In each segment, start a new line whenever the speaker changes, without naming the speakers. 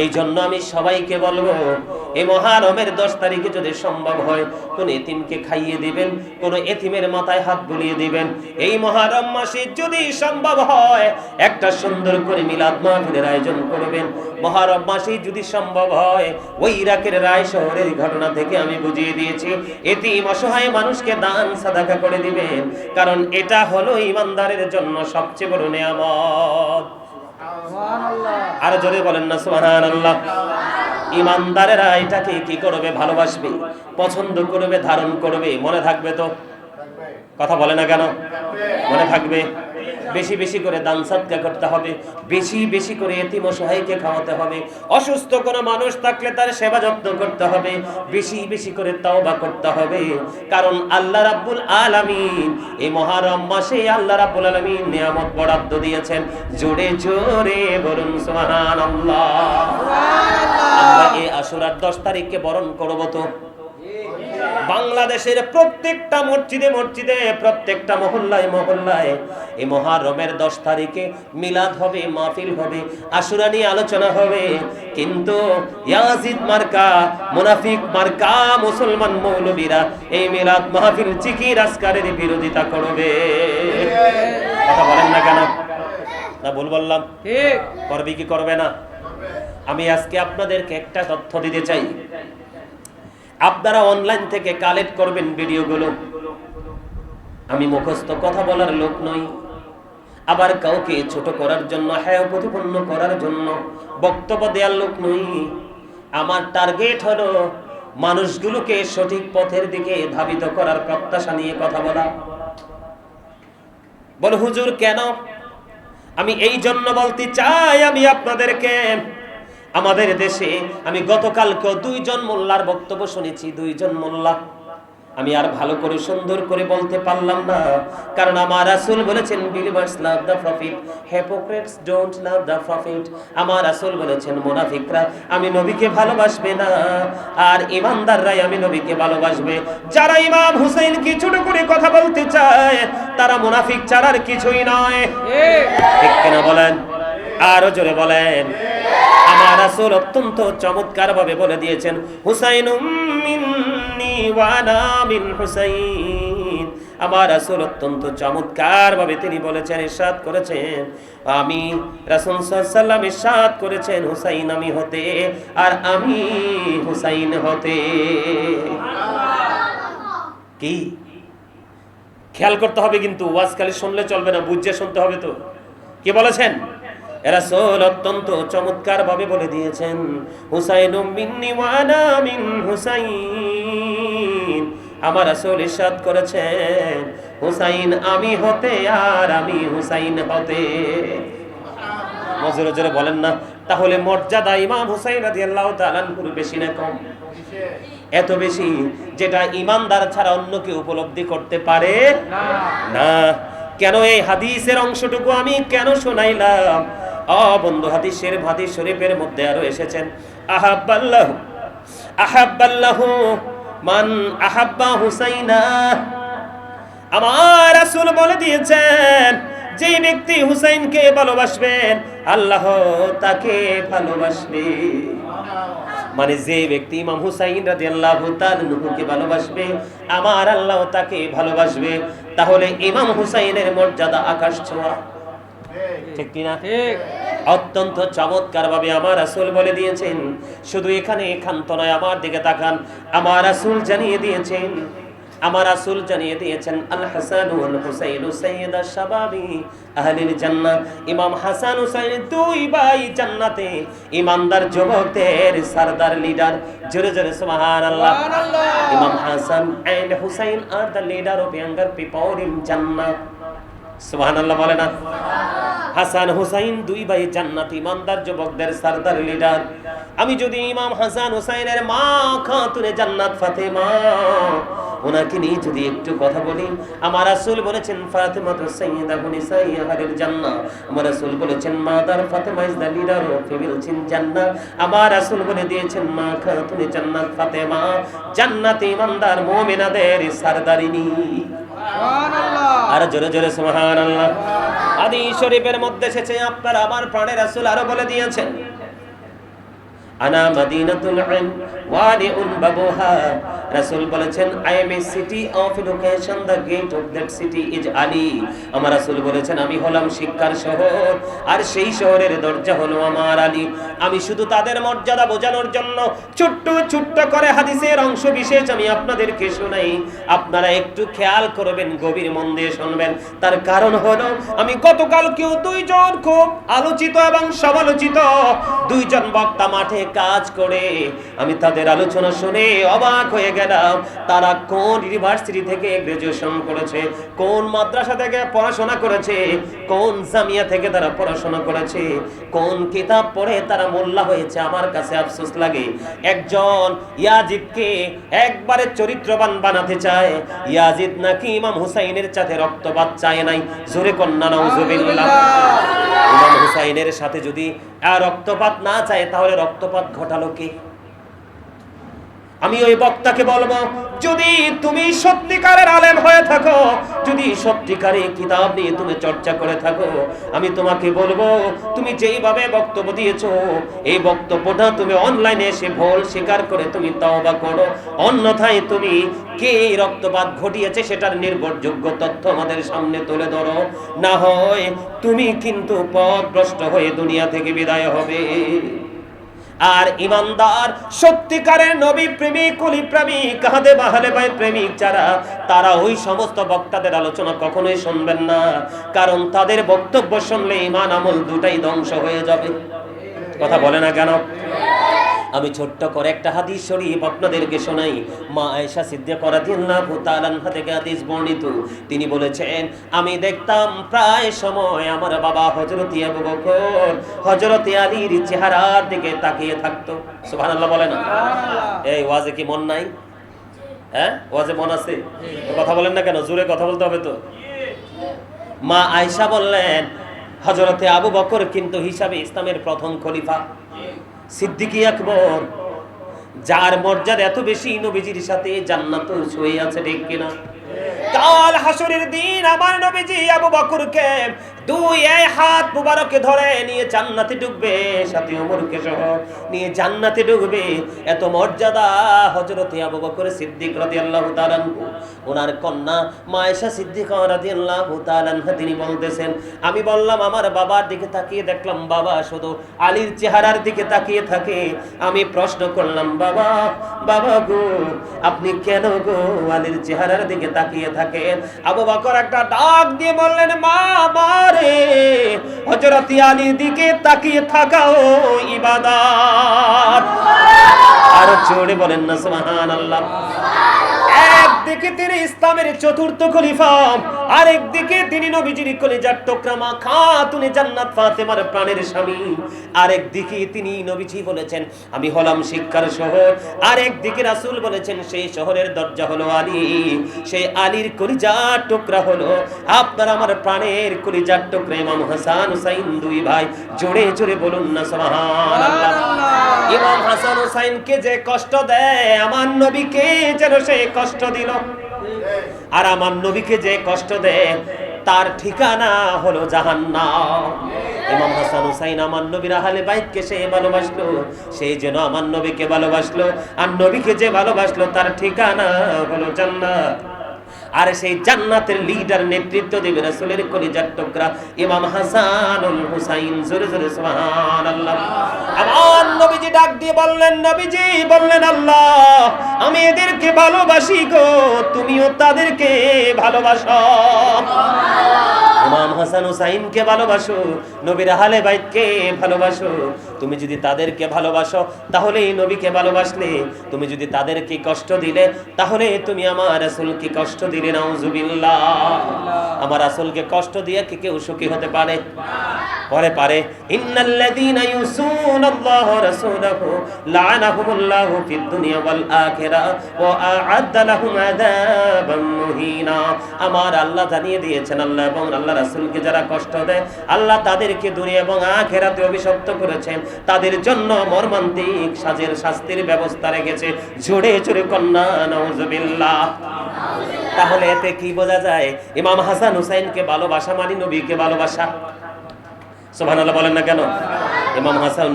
এই জন্য আমি সবাইকে বলব এই মহারমের দশ তারিখে যদি সম্ভব হয়, কোন এতিমকে খাইয়ে দিবেন, কোন এতিমের মাথায় হাত বুলিয়ে দিবেন। এই মহারম মাসে যদি সম্ভব হয়, একটা সুন্দর করে মিলাদ মাহফিলের আয়োজন করবেন। মহারম মাসে যদি সম্ভব হয় ওই ইরাকের রায় শহরের ঘটনা থেকে আমি বুঝিয়ে দিয়েছি, এতিম অসহায় মানুষকে দান সাদাকা করে দিবেন। কারণ এটা হলো ইমানদারের জন্য সবচেয়ে বড় নেয়ামত। আর জোরে বলেন না সোহান আল্লাহ ইমানদারেরা এটাকে কি করবে, ভালোবাসবে, পছন্দ করবে, ধারণ করবে, মনে থাকবে তো? কথা বলে না কেন? মনে থাকবে? বেশি বেশি করে দান সৎকা করতে হবে বেশি বেশি করে এতিম অসহায়কে খাওয়াতে হবে অসুস্থ কোনো মানুষ থাকলে তার সেবা যত্ন করতে হবে বেশি বেশি করে তাওবা করতে হবে। কারণ আল্লাহ রাব্বুল আলামিন এই মহারম মাসে আল্লাহ রাব্বুল আলামিন নিয়ামত বরাদ্দ দিয়েছেন জোরে জোরে বলুন সুবহানাল্লাহ। সুবহানাল্লাহ। আমরা এই আশুরার 10 তারিখকে বরণ করব তো। বাংলাদেশের প্রত্যেকটা মসজিদে মসজিদে প্রত্যেকটা মহল্লায় মহল্লায় এই মহারমের দশ তারিখে মিলাদ হবে মাহফিল হবে আশুরা নিয়ে আলোচনা হবে। কিন্তু ইয়াজিদ মার্কা মুনাফিক মার্কা মুসলমান মৌলবীরা এই মিলাদ মাহফিল চিকির আজকারের বিরোধিতা করবে। কথা বলেন না কেন? না ভুল বললাম। করবে কি করবে না? আমি আজকে আপনাদেরকে একটা তথ্য দিতে চাই। আপনারা অনলাইন থেকে কালেক্ট করবেন ভিডিওগুলো আমি মুখস্থ কথা বলার লোক নই। আবার কাউকে ছোট করার জন্য হ্যাঁ প্রতিপন্ন করার জন্য বক্তব্য দেওয়ার লোক নই। আমার টার্গেট হলো মানুষগুলোকে সঠিক পথের দিকে ধাবিত করার প্রত্যাশা নিয়ে কথা বলা। বল, হুজুর, কেন? আমি এই জন্য বলতে চাই আমি আপনাদেরকে আমাদের দেশে আমি গতকালকে দুইজন মোল্লার বক্তব্য শুনেছি দুইজন মোল্লা। আমি আর ভালো করে সুন্দর করে বলতে পারলাম না কারণ আমার রাসূল বলেছেন believers love the prophet hypocrites don't love the prophet আমার রাসূল বলেছেন মুনাফিকরা আমি নবীকে ভালোবাসবে না আর ইমানদাররাই আমি নবীকে ভালোবাসবে। যারা ইমাম হুসাইনকে ছোট করে কথা বলতে চায় তারা মুনাফিক ছাড়ার কিছুই নয়।
ঠিক।
ঠিক কিনা বলেন? আরও জোরে বলেন। আমার রাসূল অত্যন্ত চমৎকার ভাবে বলে দিয়েছেন হুসাইনুম মিন্নি মিন হুসাইন। আমার রাসূল অত্যন্ত চমৎকার ভাবে তিনি বলেছেন, ইরশাদ করেছেন। আমি রাসূল সাল্লাল্লাহু ইরশাদ করেছেন, হুসাইন আমি হতে আর আমি হুসাইন হতে। কি? খেয়াল করতে হবে কিন্তু, ওয়াজ খালি শুনলে চলবে না, বুঝে শুনতে হবে তো। কি বলেছেন? রাসূল অত্যন্ত চমৎকার ভাবে বলে দিয়েছেন, হুসাইন মিন্নি ওয়ানা মিন হুসাইন। আমার রাসূল ইরশাদ করেছেন, হুসাইন আমি হতে আর আমি হুসাইন হতে। মজুরে জোরে বলেন না, তাহলে মর্যাদা ইমাম হুসাইন রাদিয়াল্লাহু বেশি না কম? এত বেশি, যেটা ইমানদার ছাড়া অন্য কেউ উপলব্ধি করতে পারে
না।
কেন এই হাদিসের অংশটুকু আমি কেন শোনাইলাম? অ বন্ধু হাদিসের হাদিস শরীফের মধ্যে আরও এসেছেন। আহাব্বাল্লাহ আহাব্বাল্লাহ, মান আহাব্বা হুসাইনা। আমার রাসূল বলে দিয়েছেন যে ব্যক্তি হুসাইনকে ভালোবাসবেন, আল্লাহ তাকে ভালোবাসবে। মানে যে ব্যক্তি ইমাম হুসাইন রাদিয়াল্লাহু তাআলাকে ভালোবাসবে, আমার আল্লাহ তাকে ভালোবাসবে। তাহলে ইমাম হুসাইনের মর্যাদা আকাশ ছোঁয়া। ঠিক। কিনা?
ঠিক।
অত্যন্ত চমৎকার ভাবে আমার রাসূল বলে দিয়েছেন শুধু এখানে একান্ত নয় আমার দিকে তাকান আমার রাসূল জানিয়ে দিয়েছেন আমার রাসূল জানিয়ে দিয়েছেন আল হাসান ওয়াল হুসাইন সাইয়্যিদা শাবাবি আহলিল জান্নাহ। ইমাম হাসান হুসাইন দুই ভাই জান্নাতে ইমানদার যুবকদের সরদার লিডার জোরে জোরে সুবহানাল্লাহ।
সুবহানাল্লাহ।
Imam Hasan and Husain are the leader of younger people in Jannah বলে না? হাসান হুসাইন দুই ভাই ইমানদার যুবকদের লিডার। আমি যদি ইমাম হাসান হুসাইনের মা খাতুনে জান্নাত ফাতেমা, ওনাকে নিয়ে যদি একটু কথা বলি, আমার রাসূল বলেছেন ফাতেমা তো সাইয়্যিদা নিসাই আমার রাসূল বলেছেন, মাদার আমার বলে দিয়েছেন, মা খাতুনে জান্নাত ফাতেমা, জান্নাতে ইমানদার মুমিনাদের সরদারিনী। আর জোরে জোরে সুবহান আল্লাহ আদি শরীফের মধ্যে এসেছে আপনার, আমার প্রাণের রাসূল আরও বলে দিয়েছেন। City of the gate of city is আমার রাসূল বলেছেন, আমি হলাম শিক্ষার শহর, আর সেই শহরের দরজা হলো আমার আলী। আমি শুধু তাদের মর্যাদা বোঝানোর জন্য ছোট্ট ছোট্ট করে হাদিসের অংশ বিশেষ আমি আপনাদেরকে শোনাই। আপনারা একটু খেয়াল করবেন, গভীর মন দিয়ে শুনবেন। তার কারণ হলো, আমি গতকাল কেউ দুইজন খুব আলোচিত এবং সমালোচিত দুইজন বক্তা মাঠে কাজ করে আমি তাদের আলোচনা শুনে অবাক হয়ে গেলাম, তারা কোন ইউনিভার্সিটি থেকে গ্রাজুয়েশন করেছে, কোন মাদ্রাসা থেকে পড়াশোনা করেছে, কোন জামিয়া থেকে তারা পড়াশোনা করেছে, কোন কিতাব পড়ে তারা মোল্লা হয়েছে, আমার কাছে আফসোস লাগে। একজন ইয়াজিদকে একবারে চরিত্রবান বানাতে চায়, ইয়াজিদ নাকি ইমাম হুসাইনের সাথে রক্তপাত চায় নাই। জোরে কন্যা, নাউজুবিল্লাহ। ইমাম হুসাইনের সাথে যদি আর রক্তপাত না চায়, তাহলে রক্তপাত ঘটালো কে? আমি ওই বক্তাকে বলব, যদি তুমি সত্যিকারের আলেম হয়ে থাকো, যদি সত্যিকারের কিতাব নিয়ে তুমি চর্চা করে থাকো, আমি তোমাকে বলব, তুমি যেইভাবে বক্তব্য দিয়েছ, এই বক্তব্যটা তুমি অনলাইনে এসে ভুল স্বীকার করে তুমি তওবা করো। অন্যথায় তুমি কে রক্তপাত ঘটিয়েছে সেটার নির্ভরযোগ্য তথ্য আমাদের সামনে তুলে ধরো। না হয় তুমি কিন্তু পথভ্রষ্ট হয়ে দুনিয়া থেকে বিদায় হবে। আর ইমানদার, সত্যিকারের নবী প্রেমিক কলি প্রেমিক কাহাদে বাহালে ভাই প্রেমিক যারা, তারা ওই সমস্ত বক্তাদের আলোচনা কখনোই শুনবেন না। কারণ তাদের বক্তব্য শুনলে ইমান আমল দুটাই ধ্বংস হয়ে যাবে। কথা বলে না কেন? আমি ছোট্ট করে একটা হাদিস শরীফ আপনাদেরকে শোনাই। মা আয়েশা সিদ্দিকা রাদিয়াল্লাহু তাআলা আনহা থেকে হাদিস বর্ণিত। তিনি বলেছেন আমি দেখতাম প্রায় সময় আমার বাবা হযরত আবু বকর হযরত আলীর চেহারার দিকে তাকিয়ে থাকতো। সুবহানাল্লাহ বলে না? এই ওয়াজে কি মন নাই? হ্যাঁ? ওয়াজে মন আছে? কথা বলেন না কেন? জোরে কথা বলতে হবে তো। মা আয়েশা বললেন হযরতে আবু বকর কিন্তু হিসাবে ইসলামের প্রথম খলিফা। সিদ্দিকি আকবর, যার মর্যাদা এত বেশি নবীজির সাথে জান্নাত ছুঁয়ে আছে ঠিক কিনা? কাল হাসরের দিন আমার নবীজি আবু বকরকে দুই এই হাত মুবারকে ধরে নিয়ে জান্নাতে ঢুকবে ওমরকে সহ। নিয়ে জান্নাতে ঢুকবে এত মর্যাদা হযরতে আবু বকর সিদ্দিক রাদিয়াল্লাহু তাআলা ওনার কন্যা মায়েশা সিদ্দিকা রাদিয়াল্লাহু তাআলা তিনি বলতেছেন, আমি বললাম, আমার বাবার দিকে তাকিয়ে দেখলাম, বাবা শুধু আলীর চেহারার দিকে তাকিয়ে থাকে। আমি প্রশ্ন করলাম, বাবা বাবা গো, আপনি কেন গো আলীর চেহারার দিকে তাকিয়ে থাকেন? আবু বকর একটা ডাক দিয়ে বললেন মা মারে হজরত আলীর দিকে তাকিয়ে থাকাও ইবাদত। আর জোরে বলেন না, সুবহানাল্লাহ। একদিকে তিনি ইসলামের চতুর্থ খলিফা আরেকদিকে তিনি নবীজির কলিজার টুকরা মা খাতুনে জান্নাত ফাতেমার প্রাণের স্বামী। আরেকদিকে তিনি নবীজি বলেছেন, আমি হলাম শিক্ষার শহর। আরেকদিকে রাসূল বলেছেন, সেই শহরের দরজা হলো আলী। সেই আলীর কলিজার টুকরা হলো আপনার আমার প্রাণের কলিজার টুকরা। ইমাম হাসান হুসাইন দুই ভাই জোরে জোরে বলুন না, সুবহানাল্লাহ। ইমাম হাসান হুসাইনকে যে কষ্ট দেয়, আমার নবীকে যেন সে কষ্ট দিল। আর আমার নবীকে যে কষ্ট দেয় তার ঠিকানা হলো জাহান্নাম। বাইককে সে ভালোবাসলো, সেই যেন আমার নবীকে ভালোবাসলো। আর নবীকে যে ভালোবাসলো, তার ঠিকানা হলো জান্নাত। আর সেই জান্নাতের লিডার নেতৃত্ব দেবে রাসূলের কলিজার টুকরা ইমাম হাসানুল হুসাইন। জোরে জোরে, সুবহানাল্লাহ। আমার নবীজি ডাক দিয়ে বললেন, নবীজি, বললেন, আল্লাহ, আমি এদেরকে ভালোবাসি গো, তুমিও তাদেরকে ভালোবাসো। ইমাম হাসান হুসাইনকে ভালোবাসো, নবীর আহলে বাইতকে ভালোবাসো। তুমি যদি তাদেরকে ভালোবাসো তাহলে নবীকে ভালোবাসলে। তুমি যদি তাদেরকে কষ্ট দিলে, তাহলে তুমি আমার রাসূলকে কষ্ট দিলে। আমার রাসূলকে কষ্ট দিয়ে কেউ সুখী হতে পারে? পরে পারে আমার আল্লাহ জানিয়ে দিয়েছেন, আল্লাহ এবং আল্লাহ যারা কষ্ট দেয়, আল্লাহ তাদেরকে দুনিয়া এবং অভিশপ্ত করেছেন। তাদের জন্য মর্মান্তিক সাজের শাস্তির ব্যবস্থা রেখেছে। জোরে জোরে কন্যা, নাউজুবিল্লাহ। তাহলে এতে কি বোঝা যায়? ইমাম হাসান হুসাইনকে ভালোবাসা মানে নবীকে ভালোবাসা। বলেন না কেন? ইমাম হাসান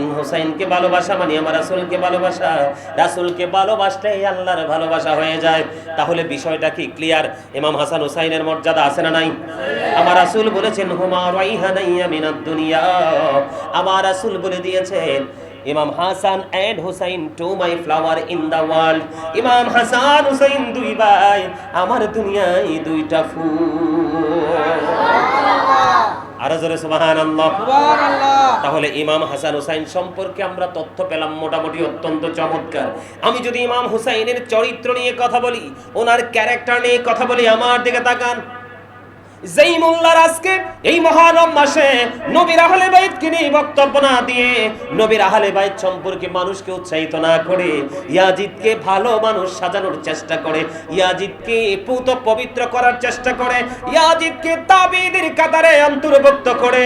ভালোবাসা মানে আমার ভালোবাসা। আল্লাহর ভালোবাসা হয়ে যায়। তাহলে বিষয়টা কি ক্লিয়ার ইমাম হাসান হুসাইনের মর্যাদা আছে না নাই? আমার বলেছেন আমার বলে দিয়েছেন Imam Hasan and Husain to my flower in the world. ইমাম হাসান হুসাইন দুই ভাই আমার দুনিয়ায় দুইটা ফুল। আরও জোরে
সুবহানাল্লাহ।
তাহলে ইমাম হাসান হুসাইন সম্পর্কে আমরা তথ্য পেলাম মোটামুটি অত্যন্ত চমৎকার। আমি যদি ইমাম হুসাইনের চরিত্র নিয়ে কথা বলি ওনার ক্যারেক্টার নিয়ে কথা বলি আমার দিকে তাকান। যেই মোল্লার আজকে এই মাসে নবীর আহলে বাইতকে নিয়ে বক্তব্য না দিয়ে নবীর আহলে বাইত সম্পর্কে মানুষকে উৎসাহিত না করে ইয়াজিদকে ভালো মানুষ সাজানোর চেষ্টা করে, ইয়াজিদকে পবিত্র করার চেষ্টা করে, ইয়াজিদকে তাবিদের কাতারে অন্তর্ভুক্ত করে।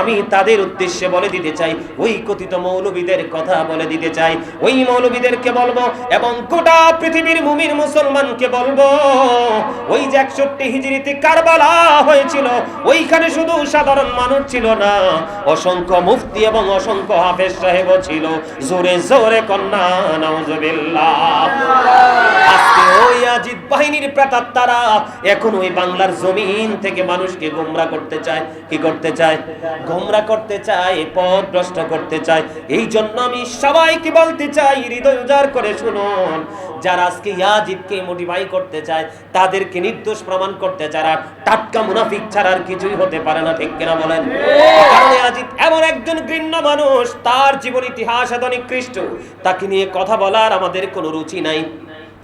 আমি তাদের উদ্দেশ্যে বলে দিতে চাই, ওই কথিত মৌলবীদের কথা বলে দিতে চাই। ওই মৌলবীদেরকে বলব এবং গোটা পৃথিবীর মুমিন মুসলমানকে বলব, ওই যে একষট্টি হিজড়িতে কারবালা হয়েছিল। ওইখানে শুধু সাধারণ মানুষ ছিল না, অসংখ্য মুফতি এবং অসংখ্য হাফেজ সাহেব ছিল। জোরে জোরে কন্যা এখন ওই বাংলার জমিন থেকে মানুষকে করতে চায়। কি করতে করতে পথ করতে এই জন্য আমি সবাইকে বলতে চাই, হৃদয় উজাড় করে শুনুন। যারা আজকে ইয়াজিদকে মোটিভাই করতে চায়, তাদেরকে নির্দোষ প্রমাণ করতে চায়, আর টাটকা মুনাফিক ছাড়া আর কিছুই হতে পারে না, ঠিক কিনা বলেন? কারণ ইয়াজিদ এমন একজন ঘৃণ্য মানুষ, তার জীবন ইতিহাস এত নিকৃষ্ট তাকে নিয়ে কথা বলার আমাদের কোনো রুচি নাই।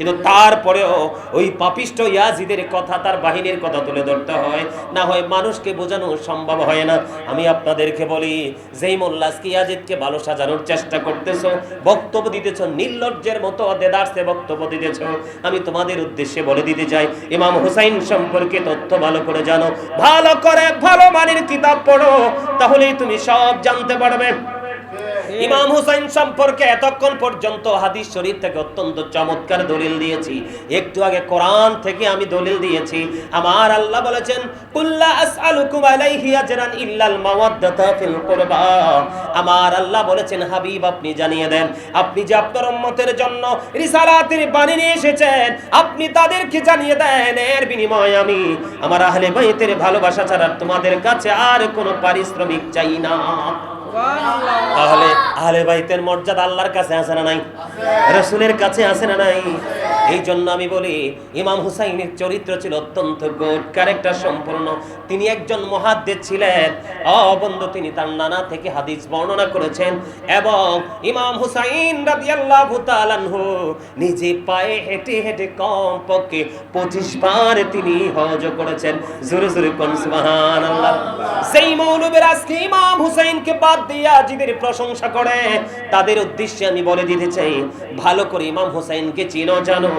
কিন্তু তারপরেও ওই পাপিষ্ট ইয়াজিদের কথা, তার বাহিনীর কথা তুলে ধরতে হয়। না হয় মানুষকে বোঝানো সম্ভব হয় না। আমি আপনাদেরকে বলি, যেই মোল্লাসকে ইয়াজিদকে ভালো সাজানোর চেষ্টা করতেছ, বক্তব্য দিতেছ, নির্লজ্জের মতো দেদার্সে বক্তব্য দিতেছ, আমি তোমাদের উদ্দেশ্যে বলে দিতে চাই, ইমাম হুসাইন সম্পর্কে তথ্য ভালো করে জানো। ভালো করে ভালো মানের কিতাব পড়ো, তাহলেই তুমি সব জানতে পারবে। ইমাম হুসাইন সম্পর্কে এতক্ষণ পর্যন্ত হাদিস শরীফ থেকে অত্যন্ত চমৎকার দলিল দিয়েছি। একটু আগে কোরআন থেকে আমি দলিল দিয়েছি। আমার আল্লাহ বলেছেন, কুল্লা আসআলুকুম আলাইহি আজরান ইল্লাল মাওয়াদ্দাতা ফিল কুরবা। আমার আল্লাহ বলেছেন, হাবিব, আপনি জানিয়ে দেন, আপনি যে আপনার উম্মতের জন্য রিসালাতের বাণী নিয়ে এসেছেন, আপনি তাদেরকে জানিয়ে দেন, এর বিনিময়ে আমি আমার আহলে বাইতের ভালোবাসা ছাড়া তোমাদের কাছে আর কোনো পারিশ্রমিক চাই না। তাহলে আহলে বাইতের মর্যাদা আল্লাহর কাছে আছে না নাই? রসুলের কাছে আছে না নাই? এই জন্য আমি বলি ইমাম হুসাইনের চরিত্র ছিল অত্যন্ত গুড ক্যারেক্টার সম্পূর্ণ। তিনি একজন মহাদ্দেশ ছিলেন। অবন্ধ তিনি তার নানা থেকে হাদিস বর্ণনা করেছেন এবং ইমাম হুসাইন রাদিয়াল্লাহু তাআলা আনহু নিজে পায়ে হেঁটে হেঁটে কম পক্ষে পঁচিশ বার তিনি হজ করেছেন। জোরে জোরে কোন সুবহানাল্লাহ। সেই মৌলবীর আজকে ইমাম হুসাইনকে বাদ দিয়ে প্রশংসা করে। তাদের উদ্দেশ্যে আমি বলে দিতে চাই, ভালো করে ইমাম হুসাইনকে চিনো, জানো।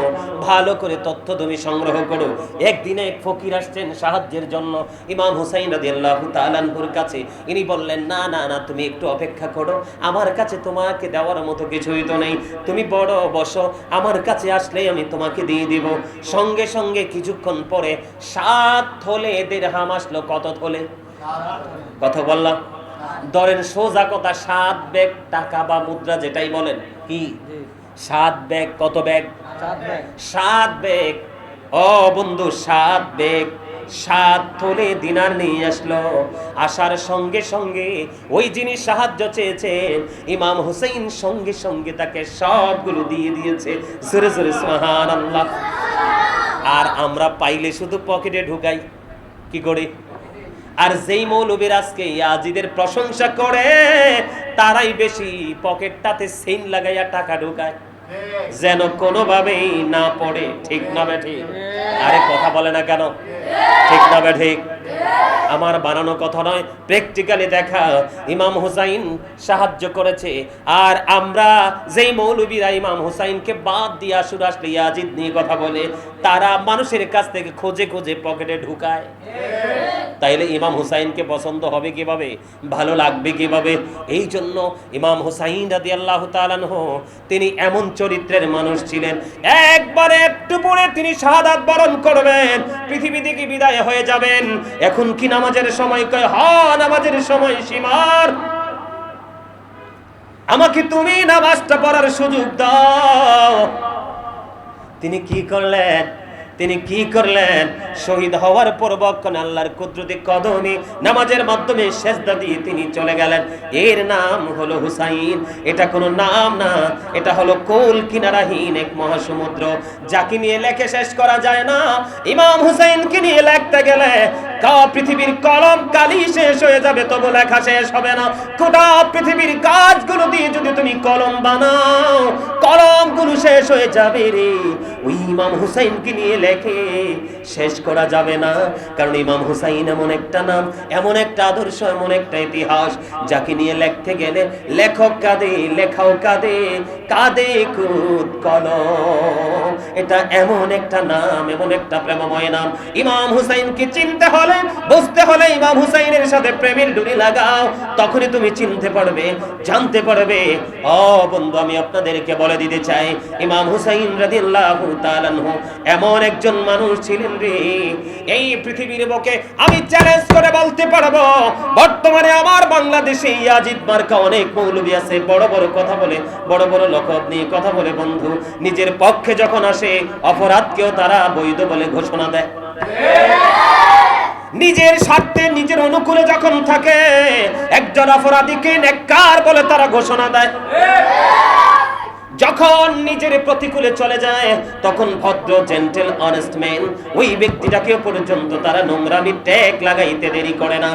ভালো করে তথ্য তুমি সংগ্রহ করো। একদিনে এক ফকির আসছেন সাহায্যের জন্য। ইমাম হুসাইন রাদিয়াল্লাহু কাছে। ইনি বললেন, না না না, তুমি একটু অপেক্ষা করো। আমার কাছে তোমাকে দেওয়ার মতো কিছুই তো নেই। তুমি বড়, বসো। আমার কাছে আসলেই আমি তোমাকে দিয়ে দিব। সঙ্গে সঙ্গে কিছুক্ষণ পরে সাত থলে এদের হাম আসলো। কত থলে? কথা বললাম। ধরেন সোজা কথা সাত ব্যাগ টাকা বা মুদ্রা যেটাই বলেন কি? সাত ব্যাগ কত ব্যাগ? সাত ব্যাগ। ও বন্ধু সাত ব্যাগ। সাত থলে দিনার নিয়ে আসলো। আসার সঙ্গে সঙ্গে ওই যিনি সাহায্য চেয়েছেন ইমাম হুসাইন সঙ্গে সঙ্গে তাকে সবগুলো দিয়ে দিয়েছে। জোরে জোরে আল্লাহ আর আমরা পাইলে শুধু পকেটে ঢুকাই। কি করে? আর যেই মৌলবীর আজকে ইয়াজিদের প্রশংসা করে তারাই বেশি পকেটটাতে সেন লাগাইয়া টাকা ঢুকায়। যেন কোনোভাবেই না পড়ে, ঠিক না ঠিক? আরে কথা বলে না কেন? ঠিক না ঠিক? আমার বানানো কথা নয় প্র্যাকটিক্যালি দেখা, ইমাম হুসাইন সাহায্য করেছে। আর আমরা যেই মৌলবীরা ইমাম হুসাইনকে বাদ দিয়ে আসুর আসলে ইয়াজিদ নিয়ে কথা বলে, তারা মানুষের কাছ থেকে খোঁজে খোঁজে পকেটে ঢুকায়। তাইলে ইমাম হুসাইনকে পছন্দ হবে কীভাবে? ভালো লাগবে কীভাবে? এই জন্য ইমাম হুসাইন রাদি আল্লাহ তিনি এমন চরিত্রের মানুষ ছিলেন। একবারে একটু পরে তিনি শাহাদাত বরণ করবেন। পৃথিবী থেকে বিদায় হয়ে যাবেন। এখন কি নামাজের সময় কয়, হ, নামাজের সময় সীমার। আমাকে তুমি নামাজটা পড়ার সুযোগ দাও। তিনি কি করলেন? তিনি কি করলেন? শহীদ হওয়ার পূর্বক্ষণ আল্লাহর কুদরতি কদমে, নামাজের মাধ্যমে সেজদা দিয়ে তিনি চলে গেলেন। এর নাম হলো হুসাইন। এটা কোনো নাম না। এটা হলো কোল কিনারাহীন এক মহাসমুদ্র। যাকে নিয়ে লেখে শেষ করা যায় না। ইমাম হুসাইনকে নিয়ে লেখতে গেলে কা পৃথিবীর কলম কালি শেষ হয়ে যাবে, তবু লেখা শেষ হবে না। গোটা পৃথিবীর কাজগুলো দিয়ে যদি তুমি কলম বানাও কলমগুলো শেষ হয়ে যাবে রে। ওই ইমাম হুসাইনকে নিয়ে লেখে, শেষ করা যাবে না। কারণ ইমাম হুসাইন এমন একটা নাম, এমন একটা আদর্শ, এমন একটা ইতিহাস, যাকে নিয়ে লিখতে গেলে লেখক কাঁদে, লেখাও কাঁদে কাঁদে কুদ কলম। এটা এমন একটা নাম, এমন একটা প্রেমময় নাম। ইমাম হুসাইনকে চিনতে হলে, বুঝতে হলে ইমাম হুসাইনের সাথে প্রেমের ডুরি লাগাও। তখনই তুমি চিনতে পারবে, জানতে পারবে। ও বন্ধু, আমি আপনাদেরকে বলে দিতে চাই। ইমাম হুসাইন রাদিয়াল্লাহু এমন একজন মানুষ ছিলেন রে, এই পৃথিবীর বুকে আমি চ্যালেঞ্জ করে বলতে পারব, বর্তমানে আমার বাংলাদেশে ইয়াজিদ মার্কা অনেক মৌলবী আছে। বড় বড় কথা বলে, বড় বড় লকব নিয়ে কথা বলে, বন্ধু, নিজের পক্ষে যখন আসে, অপরাধকেও তারা বৈধ বলে ঘোষণা দেয়। নিজের স্বার্থে, নিজের অনুকূলে যখন থাকে, একজন অপরাধীকে নেককার বলে তারা ঘোষণা দেয়। যখন নিজের প্রতিকূলে চলে যায়, তখন ভদ্র জেন্টেল অনেস্ট ম্যান ওই ব্যক্তিটাকে পর্যন্ত তারা নোংরামি ট্যাগ লাগাইতে দেরি করে না।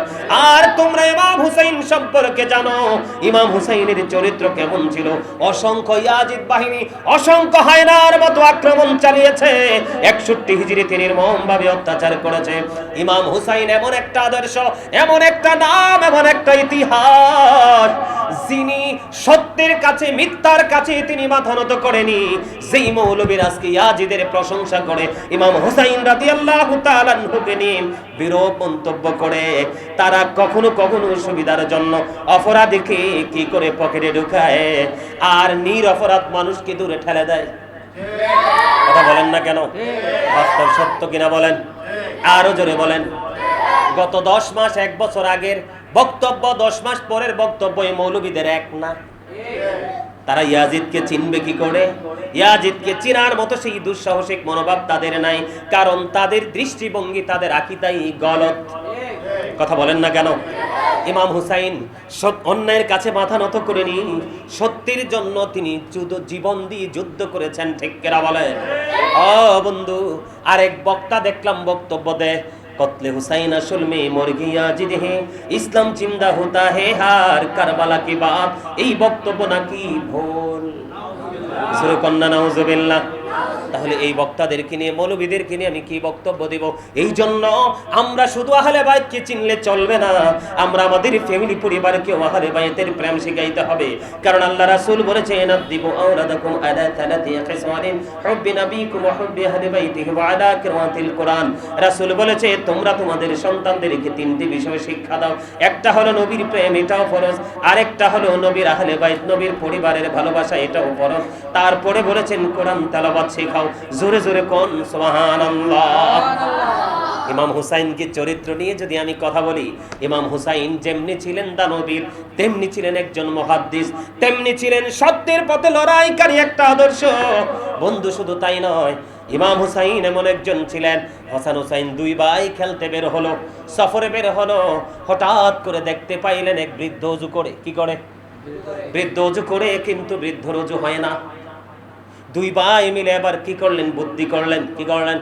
আর তোমরা ইমাম হুসাইন সম্পর্কে জানো, ইমাম হুসাইনের চরিত্র কেমন ছিল? অসংখ্য ইয়াজিদ বাহিনী, অসংখ্য হায়নার মতো আক্রমণ চালিয়েছে। একষট্টি হিজড়িতে নির্মমভাবে অত্যাচার করেছে। ইমাম হুসাইন এমন একটা আদর্শ, এমন একটা নাম, এমন একটা ইতিহাস। যিনি সত্যের কাছে, মিথ্যার কাছে তিনি মাথা নত করেনি। যেই মৌলবীর আজকে ইয়াজিদের প্রশংসা করে, ইমাম হুসাইন রাদিয়াল্লাহু তাআলা আনহুকে নিয়ে বিরূপ মন্তব্য করে, তারা কখনো কখনো সুবিধার জন্য অপরাধীকে কি করে পকেটে ঢুকায়? আর নির অপরাধ মানুষকে দূরে ঠেলে দেয়। কথা বলেন না কেন? বাস্তব সত্য কিনা বলেন? আরও জোরে বলেন। গত দশ মাস, এক বছর আগের বক্তব্য, দশ মাস পরের বক্তব্য এই মৌলবীদের এক না? তারা ইয়াজিদকে চিনবে কি করে? ইয়াজিদকে চিনার মতো সেই দুঃসাহসিক মনোভাব তাদের নাই, কারণ তাদের দৃষ্টিভঙ্গি, তাদের আকিদাই গলত। কথা বলেন না কেন? ইমাম হুসাইন অন্যায়ের কাছে মাথা নত করেনি সত্যের জন্য তিনি জীবন দিয়ে যুদ্ধ করেছেন, ঠিক কেরা বলে ও বন্ধু, আরেক বক্তা দেখলাম বক্তব্য দেয় কতলে হুসাইন আসল মে মর গিয়া জিদে হে? ইসলাম জিন্দা হতা হে হার কারবালা কি বাপ? এই বক্তব্য নাকি ভোল? কন্যা নাউজুবিল্লাহ। তাহলে এই বক্তাদেরকে নিয়ে, মৌলবীদেরকে নিয়ে আমি কি বক্তব্য দেব? এই জন্য আমরা শুধু আহলে বাইতকে চিনলে চলবে না। আমরা আমাদের ফ্যামিলি পরিবারকেও আহলে বাইতের প্রেম শিখাইতে হবে। কারণ আল্লাহ রাসূল বলেছেন আদিব আওলাদাকুম আলা থালাতি খিসওয়ালিন হুব্বি নাবিকুম ওয়া হুব্বি আহলি বাইতিহি ওয়া আলা কিরাতিল কোরআন। রাসূল বলেছে, তোমরা তোমাদের সন্তানদেরকে তিনটি বিষয় শিক্ষা দাও। একটা হলো নবীর প্রেম, এটাও ফরজ। আরেকটা হলো নবীর আহলে বাইত, নবীর পরিবারের ভালোবাসা, এটাও ফরজ। তারপরে বলেছেন, কোরআন তেলাওয়াত শেখাও। জোরে জোরে কোন? ইমাম হুসাইনকে চরিত্র নিয়ে যদি আমি কথা বলি ইমাম হুসাইন যেমনি ছিলেন দানবীর তেমনি ছিলেন একজন মহাদ্দিস তেমনি ছিলেন সত্যের পথে লড়াইকারী একটা আদর্শ। বন্ধু শুধু তাই নয় ইমাম হুসাইন এমন একজন ছিলেন। হাসান হুসাইন দুই ভাই খেলতে বের হলো সফরে বের হলো হঠাৎ করে দেখতে পাইলেন এক বৃদ্ধ অজু করে। কি করে? বৃদ্ধ অজু করে কিন্তু বৃদ্ধ রজু হয় না। দুই ভাই মিলে এবার কি করলেন? বুদ্ধি করলেন, কি করলেন?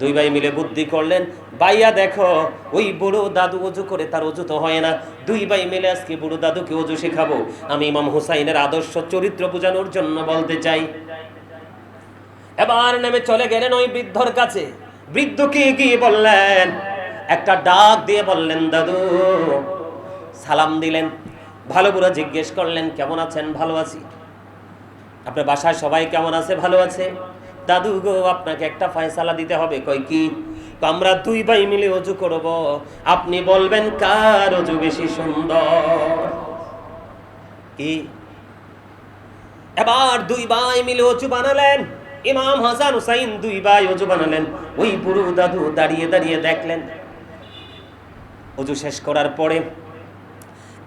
দুই ভাই মিলে বুদ্ধি করলেন। ভাইয়া দেখো, ওই বুড়ো দাদু অজু করে তার অজু তো হয় না। দুই ভাই মিলে আজকে বুড়ো দাদুকে অজু শেখাবো। আমি ইমাম হুসাইনের আদর্শ চরিত্র বোঝানোর জন্য বলতে চাই। এবার নেমে চলে গেলেন ওই বৃদ্ধর কাছে। বৃদ্ধ বৃদ্ধকে গিয়ে বললেন, একটা ডাক দিয়ে বললেন, দাদু, সালাম দিলেন। ভালো বুড়ো জিজ্ঞেস করলেন, কেমন আছেন? ভালো আছি? আপনার বাসায় সবাই কেমন আছে? ভালো আছে? দাদু গো, আপনাকে একটা ফয়সালা দিতে হবে। কই কি? আমরা দুই ভাই মিলে অজু করব। আপনি বলবেন কার অজু বেশি সুন্দর? কি? এবার দুই ভাই মিলে অজু বানালেন। ইমাম হাসান হুসাইন দুই ভাই অজু বানালেন। ওই বুড়ো দাদু দাঁড়িয়ে দাঁড়িয়ে দেখলেন। অজু শেষ করার পরে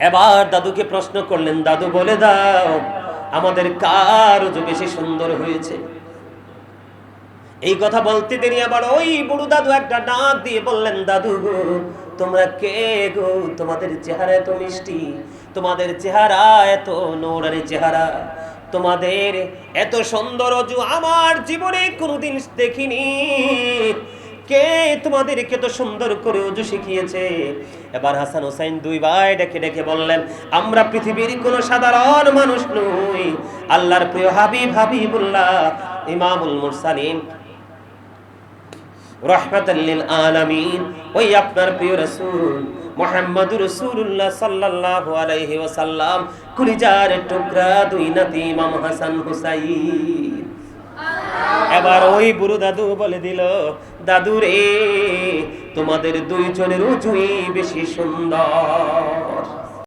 এবার দাদুকে প্রশ্ন করলেন, দাদু বলে দাও আমাদের কার অজু বেশি সুন্দর হয়েছে? এই কথা বলতে দেরি আবার ওই বুড়ো দাদু একটা ডাক দিয়ে বললেন, দাদু গো, তোমরা কে গো? তোমাদের চেহারা এত মিষ্টি, তোমাদের চেহারা এত নোরানি চেহারা, তোমাদের এত সুন্দর অজু আমার জীবনে কোনোদিন দেখিনি। কে তোমাদেরকে তো সুন্দর করে অজু শিখিয়েছে? এবার হাসান হোসাইন দুই ভাই ডেকে ডেকে বললেন, আমরা পৃথিবীর কোনো সাধারণ মানুষ নই। আল্লাহর প্রিয় হাবিব হাবিবুল্লাহ, ইমামুল মুরসালিন। রহমাতাল্লিল আলামিন। ওই আপনার প্রিয় রাসূল মুহাম্মদুর রাসূলুল্লাহ সাল্লাল্লাহু আলাইহি ওয়াসাল্লাম। কুলিজার টুকরা দুই নাতি ইমাম হাসান হুসাইন। এবার ওই বুড়ো দাদু বলে দিল দাদু রে তোমাদের দুইজনের উঁচুই বেশি সুন্দর।